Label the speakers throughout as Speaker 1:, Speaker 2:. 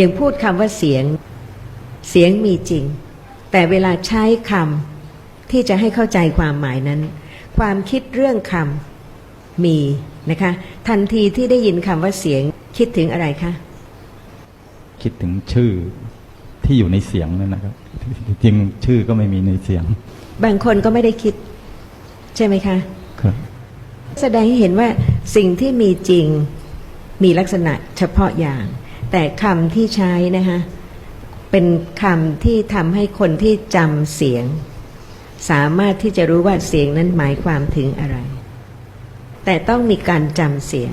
Speaker 1: อย่างพูดคำว่าเสียง เสียงมีจริง แต่เวลาใช้คำที่จะให้เข้าใจความหมายนั้น ความคิดเรื่องคำมีนะคะ ทันทีที่ได้ยินคำว่าเสียงคิดถึงอะไรคะ
Speaker 2: คิดถึงชื่อที่อยู่ในเสียงนั่นนะครับ จริงๆชื่อก็ไม่มีในเสียง
Speaker 1: บางคนก็ไม่ได้คิด ใช่ไหมคะ
Speaker 2: ครับ
Speaker 1: แสดงให้เห็นว่าสิ่งที่มีจริงมีลักษณะเฉพาะอย่าง แต่คำที่ใช้นะคะเป็นคำที่ทำให้คนที่จำเสียง สามารถที่จะรู้ว่าเสียงนั้นหมายความถึงอะไร แต่ต้องมีการจำเสียง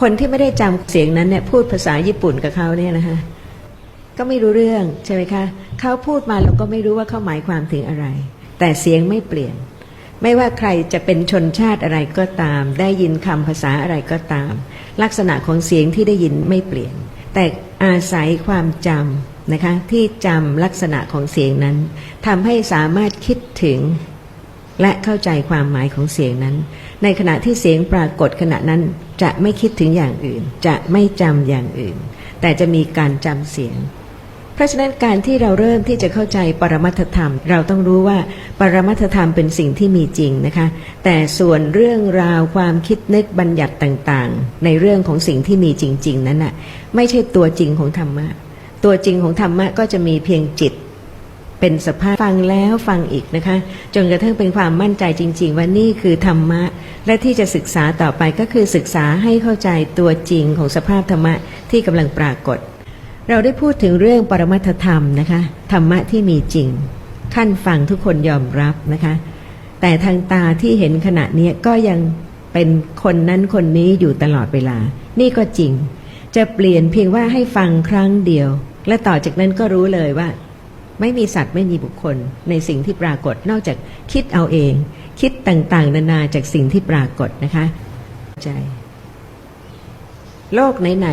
Speaker 1: คนที่ไม่ได้จำเสียงนั้นเนี่ยพูดภาษาญี่ปุ่นกับเขาเนี่ยนะคะก็ไม่รู้เรื่องใช่ไหมคะเขาพูดมาเราก็ไม่รู้ว่าเขาหมายความถึงอะไร แต่เสียงไม่เปลี่ยน ไม่ว่าใครจะเป็นชนชาติอะไรก็ตาม ได้ยินคำภาษาอะไรก็ตาม ลักษณะของเสียงที่ได้ยินไม่เปลี่ยน แต่อาศัยความจำนะคะที่จำลักษณะของเสียงนั้นทำให้สามารถคิดถึงและเข้าใจความหมายของเสียงนั้น ในขณะที่เสียงปรากฏขณะนั้นจะไม่คิดถึงอย่างอื่น จะไม่จำอย่างอื่น แต่จะมีการจำเสียง เพราะฉะนั้นการที่เราเริ่มที่จะเข้าใจปรมัตถธรรม เราต้องรู้ว่าปรมัตถธรรมเป็นสิ่งที่มีจริงนะคะ แต่ส่วนเรื่องราวความคิดนึกบัญญัติต่างๆ ในเรื่องของสิ่งที่มีจริง ๆ นั้นน่ะไม่ใช่ตัวจริงของธรรมะ ตัวจริงของธรรมะก็จะมีเพียงจิตเป็นสภาพฟังแล้วฟังอีกนะคะ จนกระทั่งเป็นความมั่นใจจริง ๆ ว่านี่คือธรรมะ และที่จะศึกษาต่อไปก็คือศึกษาให้เข้าใจตัวจริงของสภาพธรรมะที่กำลังปรากฏ เราได้พูดถึงเรื่องปรมัตธรรมนะคะธรรมะที่มีจริง ขั้นฟังทุกคนยอมรับนะคะ แต่ทางตาที่เห็นขณะนี้ก็ยังเป็นคนนั้นคนนี้อยู่ตลอดเวลา นี่ก็จริง จะเปลี่ยนเพียงว่าให้ฟังครั้งเดียว และต่อจากนั้นก็รู้เลยว่า ไม่มีสัตว์ไม่มีบุคคล ในสิ่งที่ปรากฏนอกจากคิดเอาเอง คิดต่างๆ นานาจากสิ่งที่ปรากฏนะคะใจโลกไหนๆ